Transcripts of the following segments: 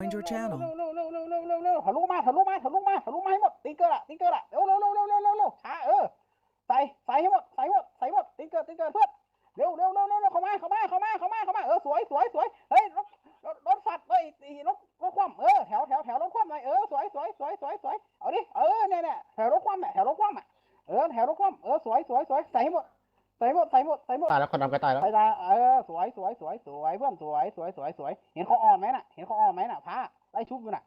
Joined your channel. เร็วเร็วเร็วเร็วเร็วเร็วทะลุมาทะลุมาทะลุมาทะลุมาให้หมดติ๊กเกอร์ละติ๊กเกอร์ละเร็วเร็วเร็วเร็วเร็วเร็วเร็วช้าเออใส่ใส่ให้หมดใส่ให้หมดใส่ให้หมดติ๊กเกอร์ติ๊กเกอร์เพื่อนเร็วเร็วเร็วเร็วเข้ามาเข้ามาเข้ามาเข้ามาเข้ามาเออสวยสวยสวยเฮ้ยรถรถรถสัตว์เฮ้ยรถรถคว่ำเออแถวแถวแถวรถคว่ำหน่อยเออสวยสวยสวยสวยสวยเอาดิเออเนี่ยเนี่ยแถวรถคว่ำเนี่ยแถวรถคว่ำอะเออแถวรถคว่ำเออสวยสวยสวยใส่ให้หมด ใส่ให้หมดใส่ให้หมดใส่ให้หมดตายแล้วคนดำก็ตายแล้วไปตาเออสวยสวยสวยสวยเพื่อนสวยสวยสวยสวย เห็นเขาอ่อนไหมน่ะ เห็นเขาอ่อนไหมน่ะพระไล่ชุบอยู่น่ะ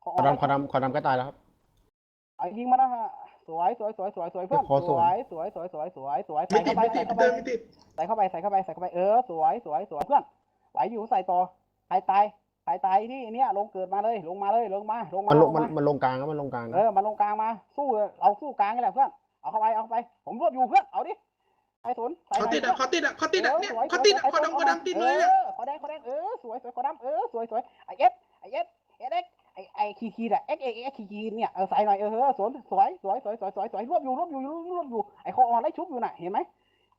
เขาคอ่อนนดำคนดำคนดำก็ตายแล้วครับ เอายิงมาแล้วฮะสวยสวยสวยสวยสวยเพื่อนขอสสววย ยสวยสวยสวยสวยสวยไม่ใส่ติดเข้าไปไม่ติใส่ดเข้าไป เดินไม่ติดใส่เข้าไปใส่เข้าไปใส่เข้าไปเออสวยสวยสวยเพื่อนไหวอยู่ใส่ต่อใครตายใครตายที่เนี้ยลงเกิดมาเลยลงมาเลยลงมาลงมามันลลงงมันมามันลงกลางครับมันลงกลางเอนะอมาลงกลางมาสู้เลยเราสู้กลางนี่แหละเพื่อนเอาเข้าไปเอาเข้าไป ผมรวบอยู่เพื่อนเอาดิ ไอ้สนใส่หเขาน่อยติดเพื่อะอนเขาติดอะเขาติดอะเนี่ยสวยเขาติดอะสวยเขาดำเขาดำติดเลยอะออขอแดงขอแดงเออสวยสวยขอดำเออสวยสวยไอเอสไอเอสเอสเอ็กไอไอคีคีน่ะเอ็กเอ็กเอ็กคีคีเนี่ยเออใส่หน่อยเออเออสวยสวยสวยสวยสวยสวยสวยรวบอยู่รวบอยู่รวบอยู่รวบอยู่ไอคออ่อนไล่ชุบอยู่น่ะเห็นไหม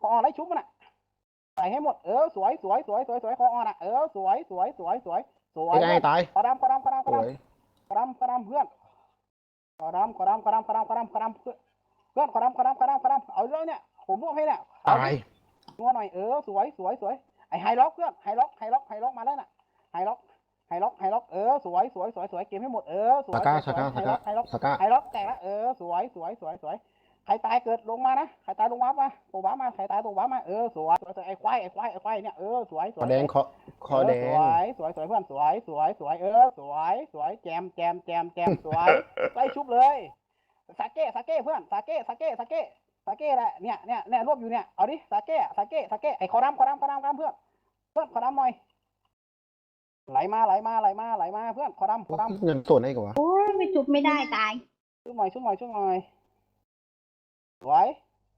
คออ่อนไล่ชุบมันน่ะใส่ให้หมดเออสวยสวยสวยสวยสวยคออ่อนอะเออสวยสวยสวยสวยสวยไอ้ไอ้ตายขอดำขอดำขอดำขสอดำวยขอดำขอดำเพื่อนขอดำขอดำขอดำขอดำขอดำขอดำเพื่อนเพื่อนขอดำขอดำขอดำขอดำเอาเลยเนี่ย ผมรวบให้เนี่ยเอตายนัวหน่อยเออสวยสวยสวยไอไฮล็อกเพื่อนไฮล็อกไฮล็อกไฮล็อกมาแล้วน่ะไฮล็อกไฮล็อกไฮล็อกเออสวยสวยสวยสวยเกมให้หมดเออสวยสก้าสสวยก้าไฮสล็ก้าอกไฮล็อกสก้าไฮล็อกแตกแล้วเออสวยสวยสวยสวยใครตายเกิดลงมานะใครตายลงว้ามาตัวว้ามาใครตายตัวว้ามาเออสวยสวยสวยไอควายไอควายไอควายเนี่ยเออสวยสควอยแดงคอคอเออแดสงวยสวยสวยเพื่อนสวยสวยสวยเออสวยสวยแจมแจมแจมแจมสวยไล่ชุบเลยสาเก้สาเก้เพื่อนสาเก้สาเก้สาเก้ สาเก้แหละเนี่ยเนี่ยเนี่ยรวบอยู่เนี่ยเอาดิสาเก้สาเก้สาเก้ไอคอดำคอดำคอดำคอดำเพื่อนเพื่อนคอดำหน่อยไหลมาไหลมาไหลมาไหลมาเพื่อนคอดำคอดำเงินส่วนให้กับวะโอ้ยไม่จุบไม่ได้ตายช่วยหน่อยช่วยหน่อยช่วยหน่อยสวย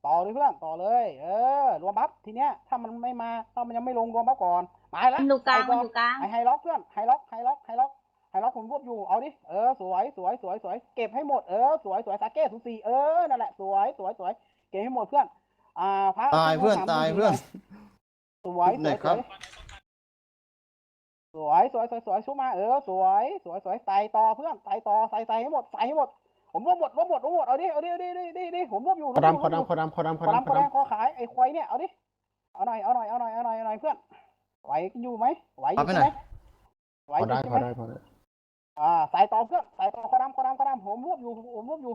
ต่อเลยเพื่อนต่อเลย เออรวมบัฟทีเนี้ยถ้ามันไม่มาถ้ามันยังไม่ลงรวมบัฟก่อนมาแล้วมันอยู่กลางไปมันก่อยู่กลางไอไฮล็อกเพื่อนไฮล็อกไฮล็อกไฮล็อกไฮล็อกผมรวบอยู่เอาดิเออสวยสวยสวยสวยเก็บให้หมดเออสวยสวยสาเก้สูสีเออนั่นแหละสวยสวยสวย เก็บให้หมดเพื่อน อ่าพระตายเพื่อนสมตายทีเพื่อนสวยสไหนวยครับสวยสวยสวยสวยชุบมาเออสวยสวยสวยใส่ต่อเพื่อนใส่ต่อใส่ใส่ให้หมดใส่ให้หมด ผมรวบหมดรวบหมดรวบหมดเอาดิเอาดิเอาดิดิดิดิผมรวบอยู่คอรวบอยู่ ดำคอรวบอยู่ดำคอดำคอดำคขออดำดำคขออแดงดำขอขายไอ้ควายเนี่ยเอาดิเอาหน่อยเอาหน่อยเอาหน่อยเอาหน่อยเอาหน่อยเพื่อนไหวกันอยู่ไหมไหวอเอายู่ไปใช่ไหนไหมไหวพออยู่ได้ใช่พไหอมได้พอได้อ่าใส่ต่อเพื่อนใส่ต่อขอดำขอดำขอดำผมรวบอยู่ผมรวบอยู่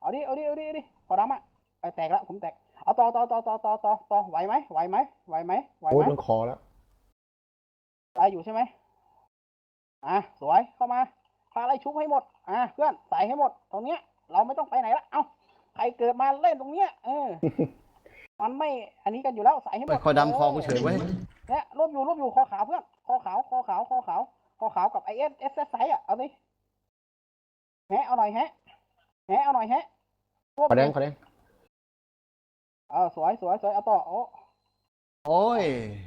เอาดิเอาดิเอาดิเอาดิขอดำอะ ไอ้แตกแล้วผมแตกเอาต่อต่อต่อต่อต่อต่อต่อไหวไหมไหวไหมไหวไหมไหวโอ้ไหยมมันคอแล้ว ตายอยู่ใช่ไหมอะสวยเข้ามาพาไล่ชุบให้หมดอะเพื่อนใส่ให้หมดตรงเนี้ย เราไม่ต้องไปไหนละเอ้าใครเกิดมาเล่นตรงเนี้ยเออ มันไม่อันนี้กันอยู่แล้วใส่ให้หมไปดคอยดำคอกูเฉยเว้ย เนี่ยรวบอยู่รวบอยู่คอขาวเพื่อนคอขาวคอขาวคอขาวคอขาวกับไอเอสเอสไซอะเอาดิแฮะเอาหน่อยแฮะแฮะเอาหน่อยแฮะรวบคอแดงยู่คอแดง เออสวยสวยสวยเอาต่อโอ้โอ้ย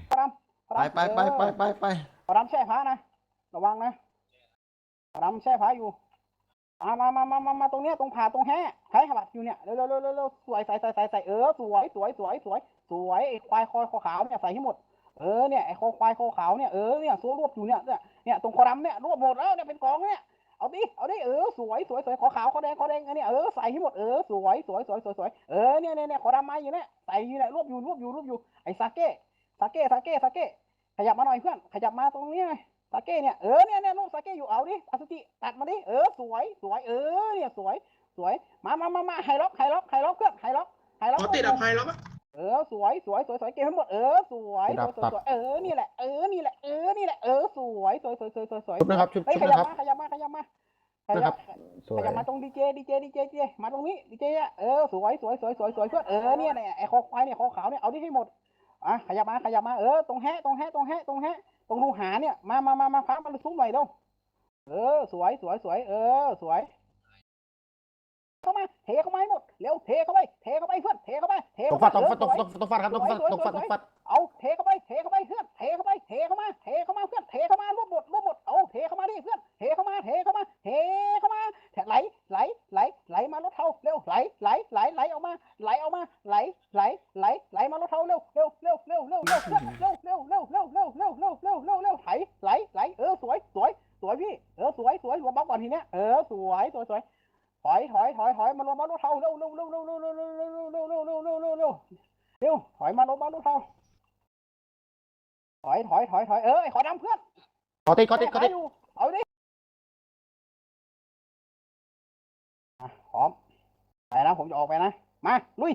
ขอดำขอไปดำไปไปไปไปไปขอดำแช่พระนะ ระวังนะขอดำแช่พระอยู่มามามามามามาตรงเนี้ยตรงผ่าตรงแฮะใช้ขบัดอยู่เนี่ยเร็วเร็วเร็วเร็วเร็วสวยใส่ใส่ใส่ใส่เออสวยสวยสวยสวยสวยไอ้ควายคอยคอขาวเนี่ยใส่ให้หมดเออเนี่ยไอ้คอควายคอขาวเนี่ยเออเนี่ยซัวรวบอยู่เนี่ยเนี่ยเนี่ยตรงคอดำเนี่ยรวบหมดแล้วเนี่ยเป็นกองเนี่ย เอาดิ เอาดิ เออ สวยสวยสวยคอขาวคอแดงคอแดงอันนี้เออ ใส่ให้หมด เออ สวยสวยสวยสวยสวยเออ เนี่ยเนี่ยเนี่ยคอดำไมาอยู่เนี่ย ใส่อยู่เนี่ยรวบอยู่รวบอยู่รวบอยู่ ไอ้ซาเก้ซาเก้ซาเก้ซาเก้ขยับมาหน่อยเพื่อน ขยับมาตรงนี้หน่อยซาเก้เนี่ย เออ เนี่ยเนี่ยลูกซาเก้อยู่ เอาดิอสุจิตัดมาดิ เออ สวย สวย เออ เนี่ย สวย สวย มามามามาไฮล็อกไฮล็อกไฮล็อกเพื่อนไฮล็อกไฮล็อกเขาติดอะไพ่แล้วปะ เออสวยสวยสวยสวยเกมให้หมดเออสวยสวยสวยสวยเออนี่แหละเออนี่แหละเออนี่แหละเออสวยสวยสวยสวยสวยสวยชุบนะครับชุบเฮ้ยชุบขยับนะครับมาขยับมาขยับมาขนะคยัรับบสวขยยับมาตรงดีเจดีเจดีเจดีมาตรงนี้ดีเจอะเออสวยสวยสวยสวยสวยเพื่อนเออเนี่ยเนี่ยไอ้คอควายเนี่ยคอขาวเนี่ยเอาดิให้หมดอะขยับมาขยับมาเออตรงแฮะตรงแฮะตรงแฮะตรงแฮะตรงรูหาเนี่ยมามามามาพักมันซุ้มหน่อยเร็วเออสวยสวยสวยเออสวย เข้ามา เทเข้ามาให้หมด เร็ว เทเข้าไป เทเข้าไปเพื่อน เทเข้าไป เทตเข้ากไปฟัดตกเออฟัดตกสวยตกตกฟัดครับตกฟัดตกฟัดตกฟัด เอา เทเข้าไป เทเข้าไปเพื่อน เทเข้าไป เทเข้ามา เทเข้ามาเพื่อน เทเข้ามารวบหมดรวบหมด เอา เทเข้ามาดิเพื่อน เท ดิอะพร้อมไปนะผมจะออกไปนะมาลุย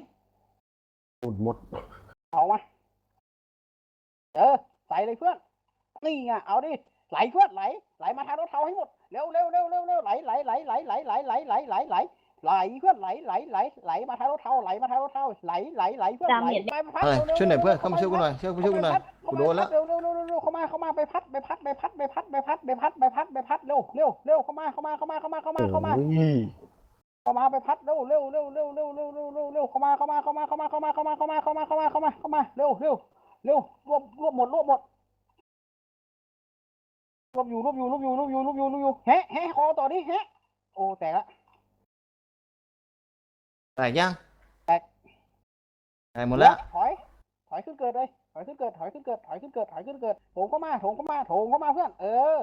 หมดหมดเอามาเออใส่เลยเพื่อนนี่ไงเอาดิไหลเพื่อนไหลไหลมาทางรถเทาให้หมดเร็วเร็วเร็วเร็วเร็วไหลไหลไหลไหลไหลไหลไหลไหลไหลไหล ไหลเพื่อนไหลไหลไหลไหลมาทางรถเทาไหลมาทางรถเทาไหลไหลไหลเพื่อนไหลไปพัดเฮ้ยร็วร็ช่วยหน่อยเพื่อนร็เข้ามาช่วยกูหน่อยช่วยกูช่วยกูหน่อยกูโดนแล้วเร็วเร็วเร็วเร็วเร็วเข้ามาเข้ามาไปพัดไปพัดไปพัดไปพัดไปพัดไปพัดไปพัดไปพัดเร็วเร็วเร็วเข้ามาเข้ามาเข้ามาเข้ามาเข้ามาเข้ามาโอ้ยเข้ามาไปพัดเร็วเร็วเร็วเร็วเร็วเร็วเร็วเร็วเร็วเข้ามาเข้ามาเข้ามาเข้ามาเข้ามาเข้ามาเข้ามาเข้ามาเข้ามาเข้ามาเข้ามาเร็วเร็วเร็วรวบรวบหมดรวบหมดรวบอยู่รวบอยู่รวบอยู่รวบอยู่รวบอยู่รวบอยู่แฮะแฮะคอต่อดิแฮะโอ้แตกละ แตกยังแตก แตกหมดแล้ว ถอย ถอยขึ้นเกิดเลย ถอยขึ้นเกิด ถอยขึ้นเกิด ถอยขึ้นเกิด ถอยขึ้นเกิดโถงเข้ามา โถงเข้ามา โถงเข้ามาเพื่อน เออ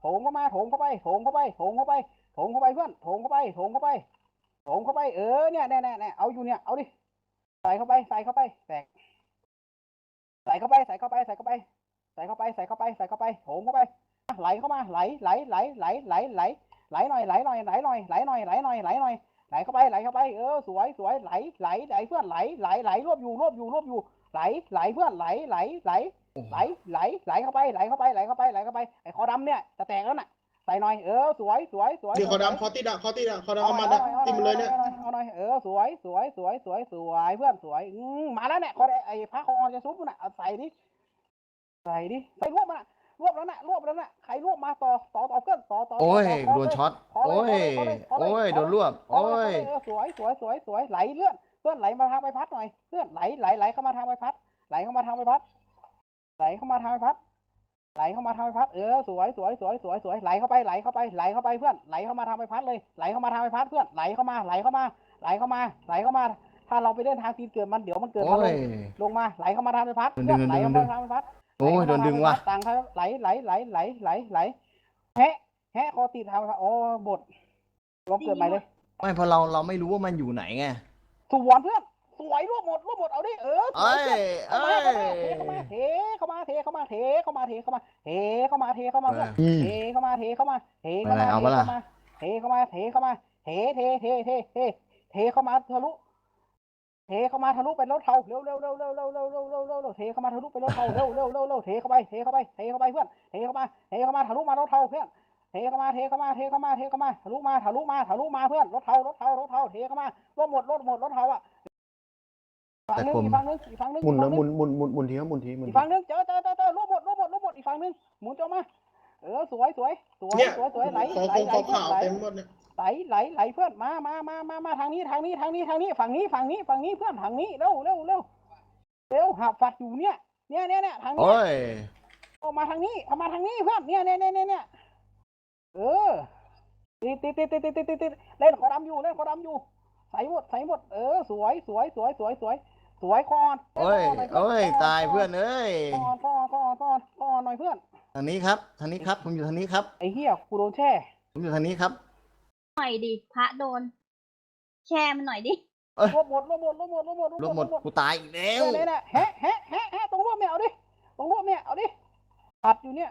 โถงเข้ามา โถงเข้าไป โถงเข้าไป โถงเข้าไป โถงเข้าไปเพื่อน โถงเข้าไป โถงเข้าไป โถงเข้าไป เออ เนี่ยแน่แน่แน่เอาอยู่เนี่ย เอาดิ ใส่เข้าไป ใส่เข้าไป แตก ใส่เข้าไป ใส่เข้าไป ใส่เข้าไป ใส่เข้าไป ใส่เข้าไป ใส่เข้าไป โถงเข้าไป ไหลเข้ามา ไหล ไหล ไหล ไหล ไหล ไหล ไหลหน่อย ไหลหน่อย ไหลหน่อย ไหลหน่อย ไหลหน่อย ไหลหน่อย ไหลเข้าไปไหลเข้าไปเออสวยสวยไหลไหลไหลเพื่อนไหลไหลไหลรวบอยู่รวบอยู่รวบอยู่ ไหลไหลเพื่อนไหลไหลไหลไหลไหลไหลเข้าไปไหลเข้าไปไหลเข้าไปไหลเข้าไปไอ้คอดำเนี่ยจะแตกแล้วน่ะใส่หน่อยเออสวยสวยสวยเดี๋ยวขอดำขอติดอะขอติดอะขอดำเอามาติดมันเลยเนี่ยเอาหน่อยเออสวยสวยสวยสวยสวยเพื่อนสวยอืมมาแล้วเนี่ยคอไอ้พระคอจะซุปน่ะเอาใส่ดิใส่ดิใส่รวบมันน่ะ รวบแล้วน่ะรวบแล้วน่ะใครรวบมาต่อต่อต่อเพื่อนต่อต่อโอ้ยต่โดนเลยช็อตขอเลยโอ้ยขอเลยขอเลยโอ้ยขอเลยโดนรวบเอาโอ้เลยยเอาเลยเออสวยสวยสวยสวยไหลเลื่อนเพื่อนไหลมาทางใบพัดหน่อยเพื่อนไหลไหลไหลเข้ามาทางใบพัด ไหลเข้ามาทางใบพัด ไหลเข้ามาทางใบพัด ไหลเข้ามาทางใบพัดเออสวยสวยสวยสวยสวยไหลเข้าไปไหลเข้าไปไหลเข้าไปเพื่อนไหลเข้ามาทางใบพัดเลยไหลเข้ามาทางใบพัดเพื่อนไหลเข้ามาไหลเข้ามา ไหลเข้ามา ไหลเข้ามาถ้าเราไปเล่นทางทีนเกิดมันเดี๋ยวมันเกิดโอ้มาลยงลงมาไหลเข้ามาทางใบพัดดึงเพื่อนดึงไหลเข้าดึมางทางใบพัด โอ้ยโดนดึงว่ะ ต่างครับไหลไหลไหลไหลไหลไหลไหลแฮะแฮะคอติดทางใบพัดโอ้บทลองเกิดใหม่เลยไม่เพราะเราเราไม่รู้ว่ามันอยู่ไหนไงสวนเพื่อนสวยรวบหมดรวบหมดเอาดิเออสวเอ้ยยเพื่อนเอ้เข้ายมาเข้ามาเทเข้ามาเทเข้ามาเทเข้ามาเทเข้ามาเทเข้ามาเทเข้ามาเพื่อน อืม เทเข้ามาเทเข้ามาเทเข้ามาเอาปะล่ะเทเข้ามาเทเข้ามาเทเทเทเทเทเทเข้ามาทะลุ เทเข้ามาทะลุเป็นรถเทาเร็วเร็วเร็วเร็วเร็วเร็วเร็วเร็วเร็วเร็วเทเข้ามาทะลุเป็นรถเทาเร็วเร็วเร็วเร็วเทเข้าไปเทเข้าไปเทเข้าไปเพื่อนเทเข้ามาเทเข้ามาทะลุมารถเทาเพื่อนเทเข้ามาเทเข้ามาเทเข้ามาเทเข้ามาทะลุมาทะลุมาทะลุมาเพื่อนรถเทารถเทารถเทาเทเข้ามารถหมดรถหมดรถเทาอะฝั่งนึงอีกฝั่งนึงอีกฝั่งนึงหมุนอีกนะฝั่งหนึมุงนหมุนหมุนหมุนทีครับหมุนทีหมุนอีกทีฝั่งนึงเจอเจอเจอเจอรวบหมดรวบหมดรวบหมดอีกฝั่งนึงหมุนเจ้ามาเออสวยสวยสวยเนี่ยสวยสวยไหลขอไหลคงไหลขอเพื่อนข่าวไหลเต็มหมดเนี่ย ไหลไหลไหลเพื่อนมามามามามาทางนี้ทางนี้ทางนี้ทางนี้ฝั่งนี้ฝั่งนี้ฝั่งนี้เพื่อนทางนี้เร็วเร็วเร็วเร็วหับฝัดอยู่เนี่ยเนี่ยเนี่ยเนี่ยทางนี้โอ้ยออกมาทางนี้เอามาทางนี้เพื่อนเนี่ยเนี่ยเนี่ยเนี่ยเออติดติดติดติดติดติดติดเล่นขอดำอยู่เล่นขอดำอยู่ใส่หมดใส่หมดเออสวยสวยสวยสวยสวยสวยคอนโอ้ยโอ้ยตายเพื่อนเอ้ยคอนคอนคอนคอนก่อนหน่อยเพื่อนทางนี้ครับทางนี้ครับผมอยู่ทางนี้ครับไอ้เหี้ยกูโดนแช่ผมอยู่ทางนี้ครับ น่อยดิพระโดน แช่มันหน่อยดิรวบหมดรวบหมดรวบหมดรวบหมดรวมหมดกูตายอีกแล้วเนี่ยเนี่ยแฮะแฮะแฮะแฮะตรงรวบเนี่ยเอาดิตรงรวบเนี่ยเอาดิอัดอยู่เนี่ย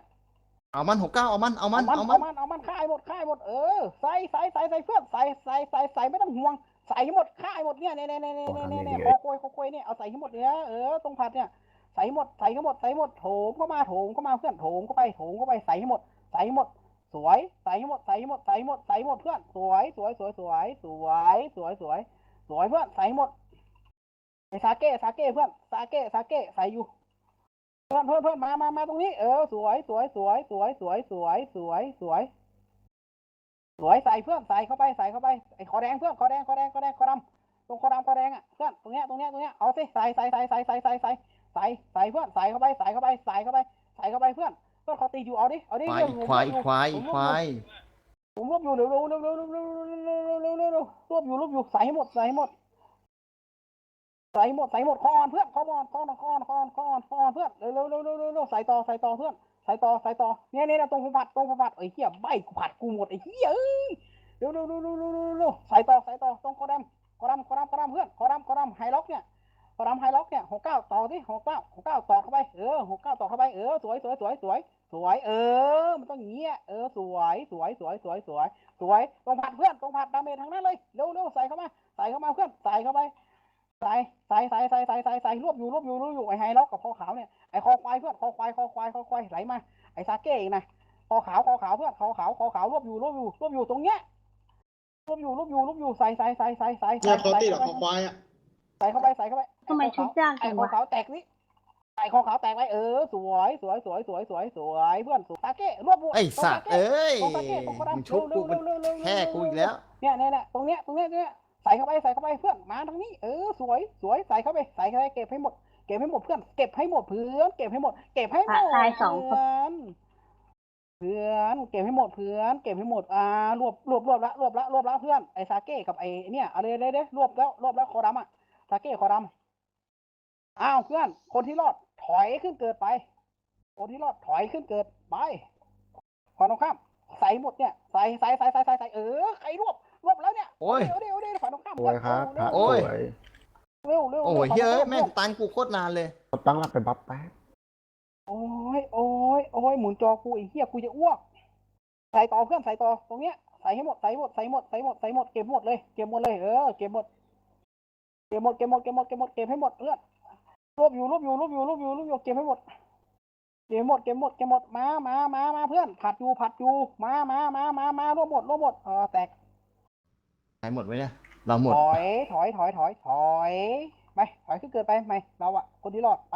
เอามันหกเก้าเอามันเอามันเอาเอามัมันนเอามันเอามันค่ายหมดค่ายหมดเออใส่ใส่ใส่ใส่เพื่อนใส่ใส่ใส่ใส่ไม่ต้องห่วงใส่ให้หมดค่ายหมดเนี่ยเนี่ยเนี่ยเนี่ยเนี่ยเนี่ยเนี่ยคอโคยคอโคยเนี่ยเอาใส่ให้หมดเนี่ยเออตรงผัดเนี่ยใส่ให้หมดใส่ให้หมดใส่ให้หมดโถมเข้ามาโถมเข้ามาเพื่อนโถมเข้าไปโถมเข้าไปใส่ให้หมดใส่ให้หมด สวยใส่ให้หมดใส่ให้หมดใส่ให้หมดใส่ให้หมดเพื่อนสวยสวยสวยสวยสวยสวยสวยสวยเพื่อนใส่ให้หมดไอ้ซาเก้ซาเก้เพื่อนซาเก้ซาเก้ใส่อยู่เพื่อนเพื่อนเพื่อนมามามาตรงนี้เออสวยสวยสวยสวยสวยสวยสวยสวยสวยใส่เพื่อนใส่เข้าไปใส่เข้าไปไอ้คอแดงเพื่อนคอแดงคอแดงคอแดงคอดำตรงคอดำคอแดงอะเพื่อนตรงเนี้ยตรงเนี้ยตรงเนี้ยเอาสิใส่ใส่ใส่ใส่ใส่ใส่ใส่ใส่ใส่เพื่อนใส่เข้าไปใส่เข้าไปใส่เข้าไปใส่เข้าไปเพื่อน เพื่อนเขาตีอยู่เอาดิเอาดิควายเรื่องควายผมรวบควายผมรวบควายผมรวบอยู่เร็วเร็วเร็วเร็วเร็วเร็วเร็วเร็วเร็วเร็วเร็วรวบอยู่รวบอยู่ใส่ให้หมดใส่ให้หมดใส่หมดใส่หมดคออ่อนเพื่อนคออ่อนคออ่อนคออ่อนคออ่อนคออ่อนคออ่อนเพื่อนเร็วเร็วเร็วเร็วเร็วเร็วใส่ต่อใส่ต่อเพื่อนใส่ต่อใส่ต่อเนี่ยเนี่ยตรงผมผัดตรงผมผัดไอ้เหี้ยใบกูผัดกูหมดไอ้เหี้ยเอ้ยเร็วเร็วเร็วเร็วเร็วเร็วเร็วใส่ต่อใส่ต่อตรงคอดำคอดำคอดำคอดำเพื่อนคอดำคอดำไฮล็อกเนี่ยค อดำไฮล็อกเนี่ยหกเก้าต่อที่หกเก้าหกเก้าต่อเข้าไปเออหกเก้าต่อเข้าไปเออสวยสวยสวยสวยสวยเออ มันต้องอย่างเงี้ยเออสวยสวยสวยสวยสวยสวยตรงผัดเพื่อนตรงผัดดาเมจทั้งนั้นเลยเร็วเร็วใส่เข้ามาใส่เข้ามาเพื่อนใส่เข้าไปใส่ใส่ใส่ใส่ใส่ใส่ใส่รวบอยู่รวบอยู่รวบอยู่ไอ้ไฮล็อกกับคอขาวเนี่ยไอ้คอควายเพื่อนคอควายคอควายคอควายไหลมาไอ้ซาเก้อีกนะคอขาวคอขาวเพื่อนคอขาวคอขาวรวบอยู่รวบอยู่รวบอยู่ตรงเนี้ยรวบอยู่รวบอยู่รวบอยู่ใส่ใส่ใส่ใส่ใส่เนี่ยคอใส่ตี้ดเข้าอกไปคอควายอะใส่ เข้าไปใส่เข้าไปทำไมชุบยากไอ้จังคอวะขาวแตกนี่ไอ้คอขาวแตกไปเออสวยสวยสวยสวยสวยสวยเพื่อนซาเก้รวบอยู่ไอ้สัตว์เอ้ยตรงซาเก้ตรงคอมึงดำชุบกูมันเร็วเร็วเร็วเร็วแค่กูอีกแล้ว เนี่ยเนี่ยเนี่ยตรงเนี้ยตรงเนี้ยเนี่ยใส่เข้าไปใส่เข้าไปเพื่อนมาทางนี้ เออสวยสวยใส่เข้าไปใส่เข้าไปเก็บให้หมด เก็บให้หมดเพื่อนเก็บให้หมดเพื่อนเก็บให้หมด เก็บให้หมดตายสองคน เพื่อนเพื่อนเก็บให้หมดเพื่อนเก็บให้หมดอ่ารวบรวบรวบละรวบละรวบละเพื่อนไอ้ซาเก้กับไอ้เนี่ยเอาเลยเลยเลยรวบแล้วรวบแล้วคอดำอะ ซาเก้คอดำอ้าวเพื่อน คนที่รอดถอยขึ้นเกิดไป คนที่รอดถอยขึ้นเกิดไปขอตรงข้ามใส่หมดเนี่ยใส่ใส่ใส่ใส่ใส่ใส่เออใครรวบรวบแล้วเนี่ยโอ้ยเดี๋ยวเดี๋ยวเดี๋ยวขอตรงข้ามสวยครับพระโอ้ย สวยเร็วเร็วโอ้ยร็วเฮ้ยร็วแม่งตันกูโคตรนานเลยเขาตั้งรับไปบัฟแป๊บโอ้ยโอ้ยโอ้ยหมุนจอกูไอ้เหี้ยกูจะอ้วก ใส่ต่อเพื่อนใส่ต่อตรงเนี้ยใส่ให้หมดใส่หมดใส่หมดใส่หมดใส่หมดเก็บหมดเลยเก็บหมดเลยเออเก็บหมดเก็บหมดเก็บหมดเก็บหมดเก็บหมดเก็บให้หมดเพื่อนรวบอยู่รวบอยู่รวบอยู่รวบอยู่รวบอยู่เก็บให้หมดเก็บหมดเก็บหมดเก็บหมดมามามามาเพื่อนผัดอยู่ผัดอยู่มามามามามารวบหมดรวบหมดเออแตกไหนหมดไว้เนี่ยเราหมดถอยถอยถอยถอยถอยไปถอยขึ้นเกินไปไหมเราอะคนที่รอดไป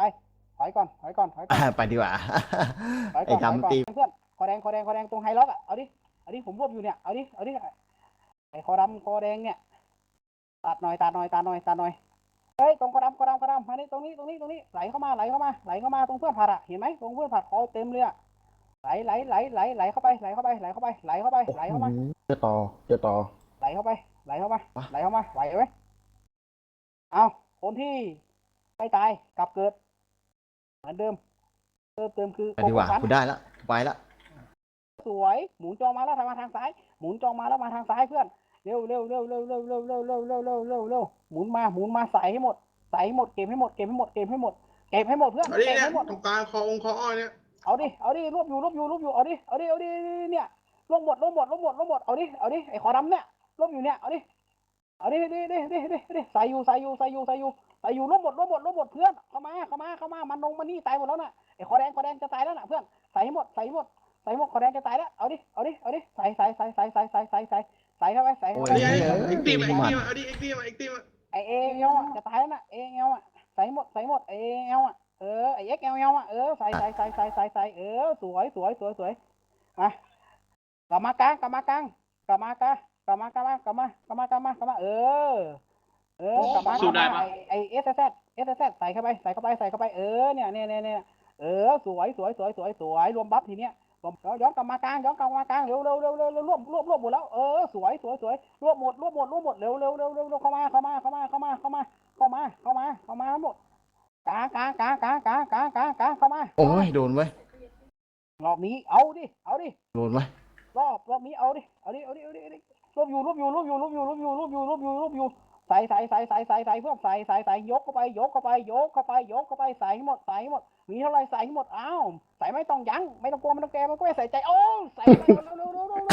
ถอยก่อนถอยก่อนถอยก่อนไปดีกว่าถอยก่ไอ้อนถอยก่อนดำตีเพื่อนคอแดงคอแดงคอแดงตรงไฮล็อกอะเอาดิเอาดิผมรวบอยู่เนี่ยเอาดิเอาดิไอ้คอดำคอแดงเนี่ย ตัดหน่อยตัดหน่อยตัดหน่อยตัดหน่อยเฮ้ยตรงคอดำคอดำคอดำมานี่ตรงนี้ตรงนี้ตรงนี้ไหลเข้ามาไหลเข้ามาไหลเข้ามาตรงเพื่อนผัดอะเห็นไหมตรงเพื่อนผัดคอเต็มเลยอะไหลไหลไหลไหลไหลเข้าไปไหลเข้าไปไหลเข้าไปไหลเข้าไปโอ้ไหลโหเข้ามาเจอต่อเจอต่อไหลเข้าไปไหลเข้ามาวะไหลเข้ามาไหวไหมเอาคนที่ไม่ตายกลับเกิด เหมือนเดิมเติมเติมคือไปดีกว่าโคโค่ฟันกูได้แล้วไปละสวยหมุนจอมาแล้วทางมาทางซ้าย หมุนจอมาแล้วมาทางซ้ายเพื่อน เร็วเร็วเร็วเร็วเร็วเร็วเร็วเร็วเร็วเร็วเร็วเร็วหมุนมาหมุนมาใส่ให้หมดใส่ให้หมดเก็บให้หมดเก็บให้หมดเก็บให้หมดเก็บให้หมดเพื่อนอันนี้เก็บเนี่ยให้หมดตรงกลางคอองคออ้อยเนี่ยเอาดิเอาดิรวบอยู่รวบอยู่รวบอยู่เอาดิเอาดิเอาดิเนี่ยรวบหมดรวบหมดรวบหมดรวบหมดเอาดิเอาดิไอ้ขอดำเนี่ยรวบอยู่เนี่ยเอาดิเอาดิดิดิดิดิดิดิใส่อยู่ใส่อยู่ใส่อยู่ใส่อยู่ใส่อยู่รวบหมดรวบหมดรวบหมดเพื่อนเข้ามาเข้ามาเข้ามามันลงมานี่ตายหมดแล้วน่ะไอ้ขอแดงขอแดงจะตายแล้วน่ะเพื่อนใส่ให้หมดใส่ให้หมดใส่ให้หมดขอแดงจะตายแล้วเอาดิเอาดิเอาดิใส่ใส่ใส่ใส่ใส่ใส่ใส่ใส่ ใส่เข้าไปใส่เข้าโอ้ไปยอันนี้เฮ้ยเอ็กตีมาเอ็กตีมาเอาดิเอ็กตีมาเอ็กตีมาไอเอเอลอะจะตายแล้วน่ะเอเอลอะใส่หมดใส่หมดเอเอลอะเออไอเอ็กเอลอะเออใส่ใส่ใส่ใส่ใส่ใส่เออสวยสวยสวยสวยมากลับมากลางกลับมากลางกลับมากลางกลับมากลับมากลับมากลับมากลับมากลับมาเออ เออกลับมากลับมาไอไอเอสเอสเอสเอสใส่เข้าไปใส่เข้าไปใส่เข้าไปเออเนี่ยเนี่ยเนี่ยเนี่ยเออสวยสวยสวยสวยสวยรวมบัฟทีเนี้ยรวม ย้อนกลับมากลางย้อนกลับมากลางเร็วเร็วเร็วเร็วเร็วรวบรวบรวบหมดแล้วเออสวยสวยสวยรวบหมดรวบหมดรวบหมดเร็วเร็วเร็วเร็วเร็วเข้ามาเข้ามาเข้ามาเข้ามาเข้ามาเข้ามาเข้ามาเข้ามาหมดกากากากากากากากาเข้ามาโอ้ยโดนไว้ยรอบนี้เอาดิเอาดิโดนไว้ยรอบรอบนี้เอาดิเอาดิเอาดิเอาดิเอาดิรวบอยู่รวบอยู่รวบอยู่รวบอยู่รวบอยู่รวบอยู่รวบอยู่รวบอยู่ใส่ใส่ใส่ใส่ใส่ใส่เพื่อนใส่ใส่ใส่ยกเข้าไปยกเข้าไปยกเข้าไปยกเข้าไปใส่ให้หมดใส่ให้หมด มีเท่าไรใส่ให้หมดอ้าวใส่ไม่ต้องยั้งไม่ต้องกลัวไม่ต้องแกมันก็ไม่ใส่ใจโอ้ใส่เร็วเร็วเร็วเร็วเร็ว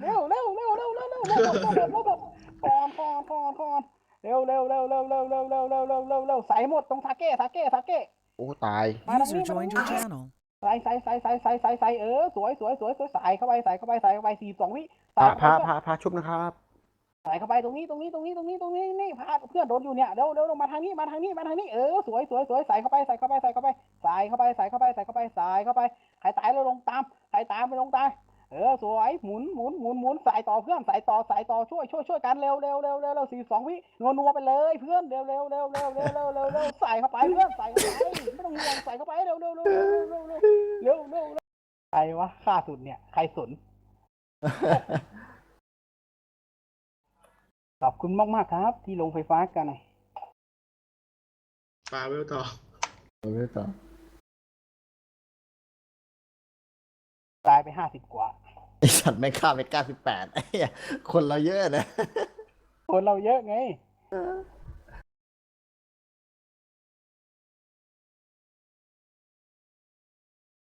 เร็วเร็วเร็วเร็วเร็วเร็วเร็วเร็วเร็วเร็วเร็วเร็วเร็วก่อนก่อนก่อนก่อนเร็วเร็วเร็วเร็วเร็วเร็วเร็วเร็วเร็วเร็วเร็วใส่หมดตรงทาเก้ทาเก้ทาเก้โอ้ตายมาทาง User นี้มาทาง joined นี้ your channel. ใส่ใส่ใส่ใส่ใส่ใส่ใส่เออสวยสวยสวยสวยใส่เข้าไปใส่เข้าไปใส่เข้าไปสี่สองวิพาใส่เข้าพาไปพาพาชุบนะครับใส่เข้าไปตรงนี้ตรงนี้ตรงนี้ตรงนี้ตรงนี้นี่พาเพื่อนโดนอยู่เนี่ยเร็วเร็วเร็วมาทางนี้มาทางนี้มาทางนี้เออสวยสวยสวยใส่เข้าไปใส่เข้าไปใส่เข้าไปใส่เข้าไปใส่เข้าไปใส่เข้าไปใส่เข้าไปใครตายแล้วลงตามใครตามไปลงตายเออสวยหมุนหมุนหมุนหมุนใส่ต่อเพื่อนใส่ต่อใส่ต่อช่วยช่วยช่วยกันเร็วเร็วเร็วเร็วเร็วสี่สองวินัวนัวไปเลยเพื่อนเร็วเร็วเร็วเร็วเร็วเร็วเร็วเร็วใส่เข้าไปเพื่อนใส่เข้าไปไม่ต้องห่วงใส่เข้าไปเร็วเร็วเร็วเร็วเร็วเร็วเร็วเร็วเร็วใครวะฆ่าสุดเนี่ยใครสน ขอบคุณมากมากครับ ที่ลงไฟฟ้ากันนะฟาเวลต่อเอาไว้ต่อตายไปห้าสิบกว่า ไอสัตว์ไม่ฆ่าไปเก้าสิบแปดไอ้คนเราเยอะนะ คนเราเยอะไง